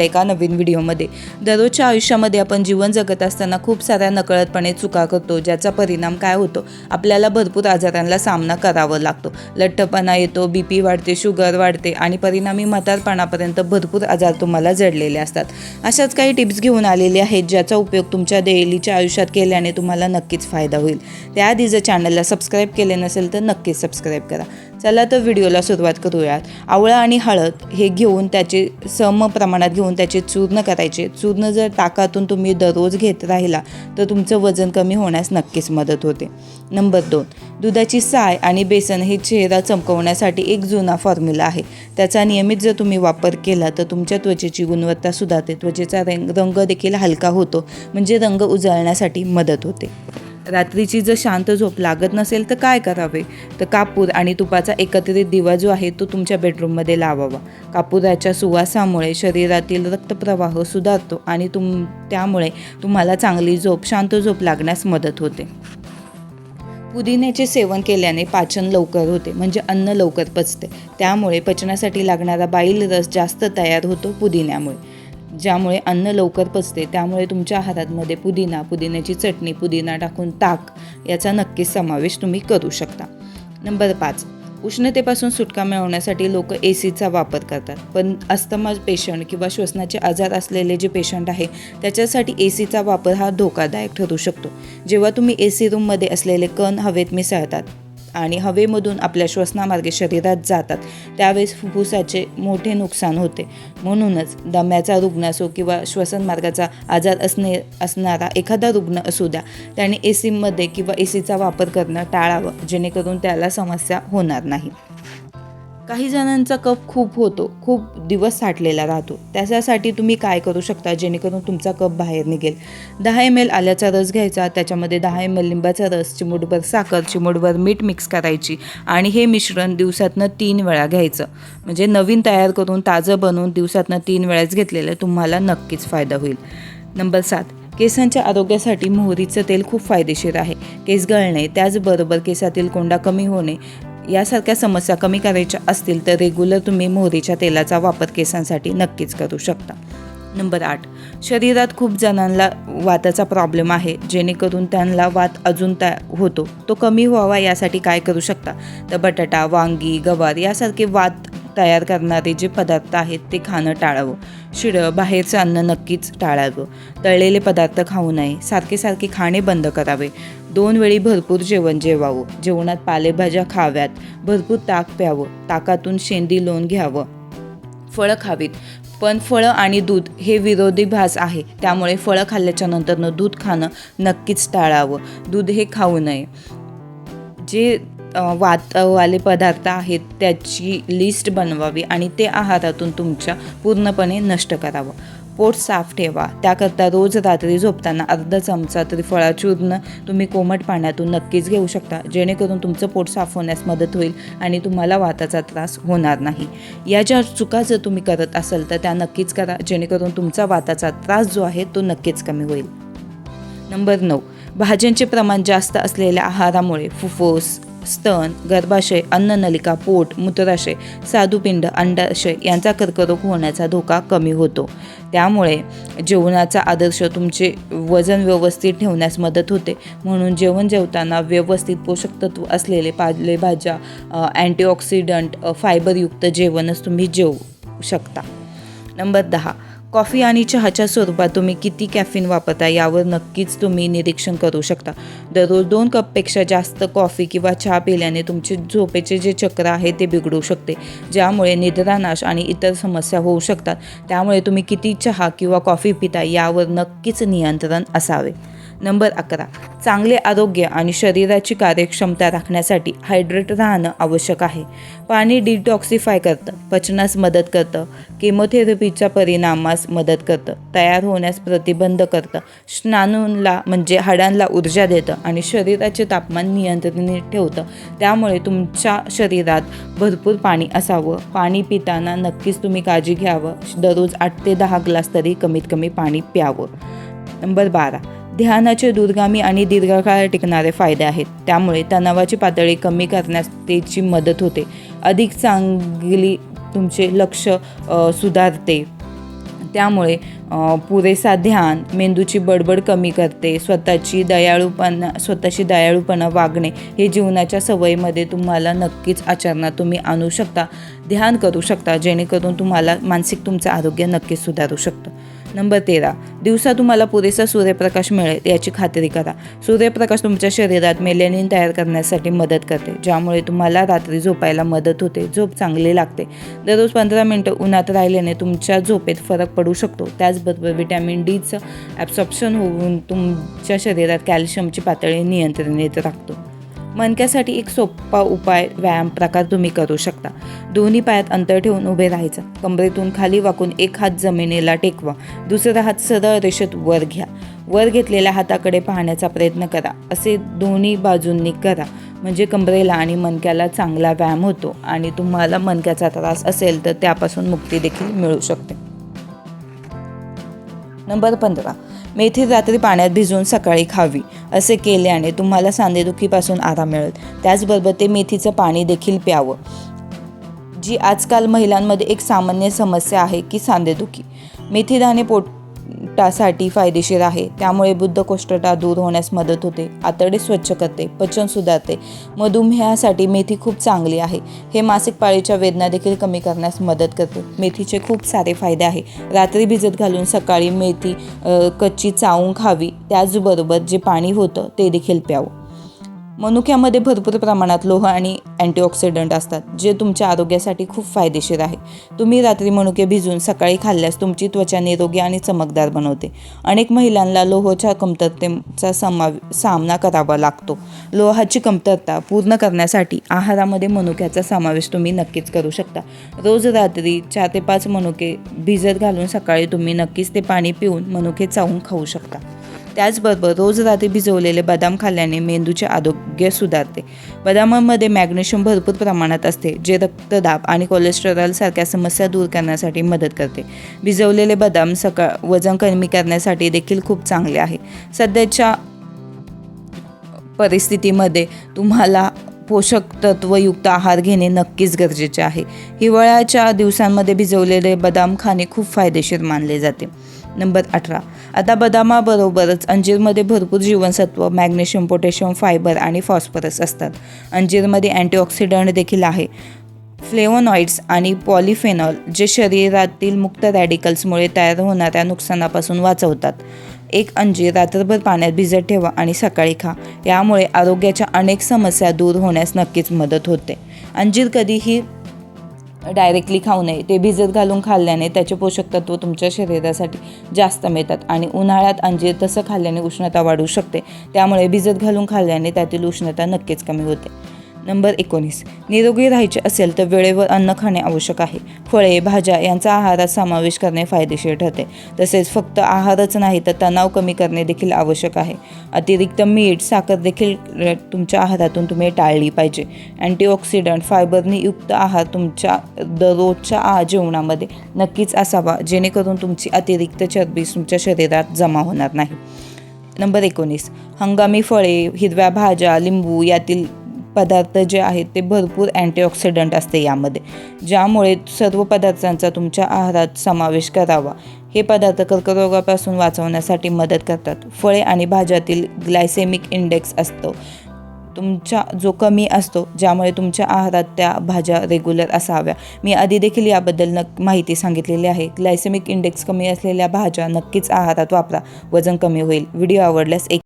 एका नवीन व्हिडिओमध्ये? दररोजच्या आयुष्यामध्ये आपण जीवन जगत असताना खूप साऱ्या नकळतपणे चुका करतो ज्याचा परिणाम काय होतो? आपल्याला भरपूर आजारांना सामना करावा लागतो. लठ्ठपणा येतो बी पी वाढते शुगर वाढते आणि परिणामी म्हातारपणापर्यंत भरपूर आजार तुम्हाला जडलेले असतात. अशाच काही टिप्स घेऊन आलेले आहेत ज्याचा उपयोग तुमच्या डेलीच्या आयुष्यात केल्याने तुम्हाला नक्कीच फायदा होईल. त्याआधी जर चॅनलला सबस्क्राईब केले नसेल तर नक्कीच सबस्क्राईब करा. चला तर व्हिडिओला सुरुवात करूयात. आवळा आणि हळद हे घेऊन त्याचे सम प्रमाणात घेऊन त्याचे चूर्ण करायचे. चूर्ण जर ताकातून तुम्ही दररोज घेत राहिला तर तुमचं वजन कमी होण्यास नक्कीच मदत होते. नंबर दोन दुधाची साय आणि बेसन हे चेहरा चमकवण्यासाठी एक जुना फॉर्म्युला आहे. त्याचा नियमित जर तुम्ही वापर केला तर तुमच्या त्वचेची गुणवत्ता सुधारते. त्वचेचा रंग रंग देखील हलका होतो म्हणजे रंग उजळण्यासाठी मदत होते. रात्रीची जर शांत झोप लागत नसेल तर काय करावे? तर कापूर आणि तुपाचा एकत्रित दिवा जो आहे तो तुमच्या बेडरूममध्ये लावावा. कापुराच्या सुवासामुळे शरीरातील रक्तप्रवाह सुधारतो आणि तुम त्यामुळे तुम्हाला चांगली झोप शांत झोप लागण्यास मदत होते. पुदिन्याचे सेवन केल्याने पाचन लवकर होते म्हणजे अन्न लवकर पचते. त्यामुळे पचनासाठी लागणारा बाईल रस जास्त तयार होतो पुदिन्यामुळे. ज्यामुळे अन्न लवकर पचते त्यामुळे तुमच्या आहारामध्ये पुदिना पुदिन्याची चटणी पुदिना टाकून ताक याचा नक्कीच समावेश तुम्ही करू शकता. नंबर पाच उष्णतेपासून सुटका मिळवण्यासाठी लोक ए सीचा वापर करतात. पण अस्थमा पेशंट किंवा श्वसनाचे आजार असलेले जे पेशंट आहे त्याच्यासाठी ए सीचा वापर हा धोकादायक ठरू शकतो. जेव्हा तुम्ही ए सी रूममध्ये असलेले कण हवेत मिसळतात आणि हवेमधून आपल्या श्वसनामार्गे शरीरात जातात. त्यावेळेस फुफ्फुसाचे मोठे नुकसान होते. म्हणूनच दम्याचा रुग्ण असो किंवा श्वसनमार्गाचा आजार असणे असणारा एखादा रुग्ण असू द्या त्याने ए सीमध्ये किंवा ए सीचा वापर करणं टाळावं जेणेकरून त्याला समस्या होणार नाही. काही जणांचा कफ खूप होतो खूप दिवस साठलेला राहतो. त्याच्यासाठी तुम्ही काय करू शकता? जेणेकरून तुमचा कफ बाहेर निघेल. दहा एम एल आल्याचा रस घ्यायचा त्याच्यामध्ये दहा एम एल लिंबाचा रस चिमूटभर साखर चिमूटभर मीठ मिक्स करायची आणि हे मिश्रण दिवसातनं तीन वेळा घ्यायचं. म्हणजे नवीन तयार करून ताजं बनवून दिवसातनं तीन वेळाच घेतलेलं तुम्हाला नक्कीच फायदा होईल. नंबर सात. केसांच्या आरोग्यासाठी मोहरीचं तेल खूप फायदेशीर आहे. केस गळणे त्याचबरोबर केसातील कोंडा कमी होणे यासारख्या समस्या कमी करायच्या असतील तर रेग्युलर तुम्ही मोहरीच्या तेलाचा वापर केसांसाठी नक्कीच करू शकता. नंबर आठ शरीरात खूप जणांना वाताचा प्रॉब्लेम आहे जेणेकरून त्यांना वात अजून त्या होतो. तो कमी व्हावा यासाठी काय करू शकता? तर बटाटा वांगी गवार यासारखे वात तयार करणारे जे पदार्थ आहेत ते खाणं टाळावं. शिळं बाहेरचं अन्न नक्कीच टाळावं. तळलेले पदार्थ खाऊ नये. सारखे सारखे खाणे बंद करावे. दोन वेळी भरपूर जेवण जेवावं. जेवणात पालेभाज्या खाव्यात. भरपूर ताक प्यावं. ताकातून शेंदी लोण घ्यावं. फळं खावीत. पण फळं आणि दूध हे विरोधी भास आहे. त्यामुळे फळं खाल्ल्याच्या नंतरनं दूध खाणं नक्कीच टाळावं. दूध हे खाऊ नये. जे वातवाले पदार्थ आहेत त्याची लिस्ट बनवावी आणि ते आहारातून तुमच्या पूर्णपणे नष्ट करावं. पोट साफ ठेवा. त्याकरता रोज रात्री झोपताना अर्धा चमचा त्रिफळा चूर्ण तुम्ही कोमट पाण्यातून नक्कीच घेऊ शकता. जेणेकरून तुमचं पोट साफ होण्यास मदत होईल आणि तुम्हाला वाताचा त्रास होणार नाही. या ज्या चुका जर तुम्ही करत असाल तर त्या नक्कीच करा. जेणेकरून तुमचा वाताचा त्रास जो आहे तो नक्कीच कमी होईल. नंबर नऊ. भाज्यांचे प्रमाण जास्त असलेल्या आहारामुळे फुफ्फुस स्तन गर्भाशय अन्ननलिका पोट मूत्राशय साधुपिंड अंडाशय यांचा कर्करोग होण्याचा धोका कमी होतो. त्यामुळे जेवणाचा आदर्श तुमचे वजन व्यवस्थित ठेवण्यास मदत होते. म्हणून जेवण जेवताना व्यवस्थित पोषक तत्व असलेले पालेभाज्या अँटीऑक्सिडंट फायबरयुक्त जेवणच तुम्ही जेवू शकता. नंबर दहा. कॉफी आणि चहाच्या स्वरूपात तुम्ही किती कॅफिन वापरता यावर नक्कीच तुम्ही निरीक्षण करू शकता. दररोज दोन कपपेक्षा जास्त कॉफी किंवा चहा पिल्याने तुमचे झोपेचे जे चक्र आहे ते बिघडू शकते ज्यामुळे निद्रानाश आणि इतर समस्या होऊ शकतात. त्यामुळे तुम्ही किती चहा किंवा कॉफी पिता यावर नक्कीच नियंत्रण असावे. नंबर अकरा. चांगले आरोग्य आणि शरीराची कार्यक्षमता राखण्यासाठी हायड्रेट राहणं आवश्यक आहे. पाणी डिटॉक्सिफाय करतं पचनास मदत करतं केमोथेरपीच्या परिणामास मदत करतं तयार होण्यास प्रतिबंध करतं स्नानूला म्हणजे हाडांना ऊर्जा देतं आणि शरीराचे तापमान नियंत्रणीत ठेवतं. त्यामुळे तुमच्या शरीरात भरपूर पाणी असावं. पाणी पिताना नक्कीच तुम्ही काळजी घ्यावं. दररोज आठ ते दहा ग्लास तरी कमीत कमी पाणी प्यावं. नंबर बारा. ध्यानाचे दूरगामी आणि दीर्घकाळ टिकणारे फायदे आहेत. त्यामुळे तणावाची पातळी कमी करण्यास त्याची मदत होते. अधिक चांगली तुमचे लक्ष सुधारते. त्यामुळे पुरेसा ध्यान मेंदूची बडबड कमी करते. स्वतःची दयाळूपणा स्वतःशी दयाळूपणा वागणे हे जीवनाच्या सवयीमध्ये तुम्हाला नक्कीच आचरणात तुम्ही आणू शकता. ध्यान करू शकता जेणेकरून तुम्हाला मानसिक तुमचं आरोग्य नक्कीच सुधारू शकतं. नंबर तेरा. दिवसा तुम्हाला पुरेसा सूर्यप्रकाश मिळेल याची खात्री करा. सूर्यप्रकाश तुमच्या शरीरात मेलेनिन तयार करण्यासाठी मदत करते ज्यामुळे तुम्हाला रात्री झोपायला मदत होते. झोप चांगली लागते. दररोज पंधरा मिनटं उन्हात राहिल्याने तुमच्या झोपेत फरक पडू शकतो. त्याचबरोबर विटॅमिन डीचं ॲब्सॉप्शन होऊन तुमच्या शरीरात कॅल्शियमची पातळी नियंत्रणात राखतो. मणक्यासाठी एक सोपा उपाय व्यायाम प्रकार तुम्ही करू शकता. दोन्ही पायात अंतर ठेवून उभे राहायचं. कमरेतून खाली वाकून एक हात जमिनीला टेकवा. दुसरा हात सरळ रेषेत वर घ्या. वर घेतलेल्या हाताकडे पाहण्याचा प्रयत्न करा. असे दोन्ही बाजूंनी करा. म्हणजे कमरेला आणि मणक्याला चांगला व्यायाम होतो आणि तुम्हाला मणक्याचा त्रास असेल तर त्यापासून मुक्ती देखील मिळू शकते. नंबर पंधरा. मेथी रात्री पाण्यात भिजवून सकाळी खावी. असे केल्याने तुम्हाला सांधेदुखीपासून आराम मिळेल. त्याचबरोबर ते मेथीचं पाणी देखील प्यावं. जी आजकाल महिलांमध्ये एक सामान्य समस्या आहे की सांधेदुखी मेथीदाणे साठी फायदेशीर आहे. त्यामुळे बुद्धकोष्ठता दूर होण्यास मदत होते. आतडे स्वच्छ करते. पचन सुधारते. मधुमेहासाठी मेथी खूप चांगली आहे. हे मासिक पाळीच्या वेदना देखील कमी करण्यास मदत करते. मेथीचे खूप सारे फायदे आहे. रात्री भिजत घालून सकाळी मेथी कच्ची चावून खावी. त्याचबरोबर जे पाणी होतं ते देखील प्यावं. मनुक्यामध्ये भरपूर प्रमाणात लोह आणि अँटीऑक्सिडंट असतात जे तुमच्या आरोग्यासाठी खूप फायदेशीर आहे. तुम्ही रात्री मनुके भिजून सकाळी खाल्ल्यास तुमची त्वचा निरोगी आणि चमकदार बनवते. अनेक महिलांना लोहच्या कमतरतेचा समा सामना करावा लागतो. लोहाची कमतरता पूर्ण करण्यासाठी आहारामध्ये मनुक्याचा समावेश तुम्ही नक्कीच करू शकता. रोज रात्री चार ते पाच मनुके भिजत घालून सकाळी तुम्ही नक्कीच ते पाणी पिऊन मनुके चावून खाऊ शकता. त्याचबरोबर रोज रात्री भिजवलेले बदाम खाल्ल्याने मेंदूचे आरोग्य सुधारते. बदामामध्ये मॅग्नेशियम भरपूर प्रमाणात असते जे रक्तदाब आणि कोलेस्ट्रॉलसारख्या समस्या दूर करण्यासाठी मदत करते. भिजवलेले बदाम सकाळ वजन कमी करण्यासाठी देखील खूप चांगले आहे. सध्याच्या परिस्थितीमध्ये तुम्हाला पोषक तत्वयुक्त आहार घेणे नक्कीच गरजेचे आहे. हिवाळ्याच्या दिवसांमध्ये भिजवलेले बदाम खाणे खूप फायदेशीर मानले जाते. नंबर अठरा. आता बदामाबरोबरच अंजीरमध्ये भरपूर जीवनसत्व मॅग्नेशियम पोटॅशियम फायबर आणि फॉस्फरस असतात. अंजीरमध्ये अँटीऑक्सिडंट देखील आहे. फ्लेवोनॉइड्स आणि पॉलिफेनॉल जे शरीरातील मुक्त रॅडिकल्समुळे तयार होणाऱ्या नुकसानापासून वाचवतात. एक अंजीर रात्रभर पाण्यात भिजत ठेवा आणि सकाळी खा. यामुळे आरोग्याच्या अनेक समस्या दूर होण्यास नक्कीच मदत होते. अंजीर कधीही डायरेक्टली खाऊ नये. ते भिजत घालून खाल्ल्याने त्याचे पोषक तत्व तुमच्या शरीरासाठी जास्त मिळतात आणि उन्हाळ्यात अंजीर तसं खाल्ल्याने उष्णता वाढू शकते. त्यामुळे भिजत घालून खाल्ल्याने त्यातील उष्णता नक्कीच कमी होते. नंबर एकोणीस. निरोगी राहायचे असेल तर वेळेवर अन्न खाणे आवश्यक आहे. फळे भाज्या यांचा आहारात समावेश करणे फायदेशीर ठरते. तसेच फक्त आहारच नाही तर तणाव कमी करणे देखील आवश्यक आहे. अतिरिक्त मीठ साखर देखील तुमच्या आहारातून तुम्ही टाळली पाहिजे. अँटीऑक्सिडंट फायबरनी युक्त आहार तुमच्या दररोजच्या आ जेवणामध्ये नक्कीच असावा जेणेकरून तुमची अतिरिक्त चरबी तुमच्या शरीरात जमा होणार नाही. नंबर एकोणीस. हंगामी फळे हिरव्या भाज्या लिंबू यातील पदार्थ जे आहेत ते भरपूर अँटीऑक्सिडंट असते यामध्ये. ज्यामुळे सर्व पदार्थांचा तुमच्या आहारात समावेश करावा. हे पदार्थ कर्करोगापासून वाचवण्यासाठी मदत करतात. फळे आणि भाज्यातील ग्लायसेमिक इंडेक्स असतो. तुमच्या जो कमी असतो ज्यामुळे तुमच्या आहारात त्या भाज्या रेग्युलर असाव्या. मी आधी देखील याबद्दल नक माहिती सांगितलेली आहे. ग्लायसेमिक इंडेक्स कमी असलेल्या भाज्या नक्कीच आहारात वापरा. वजन कमी होईल. व्हिडिओ आवडल्यास एक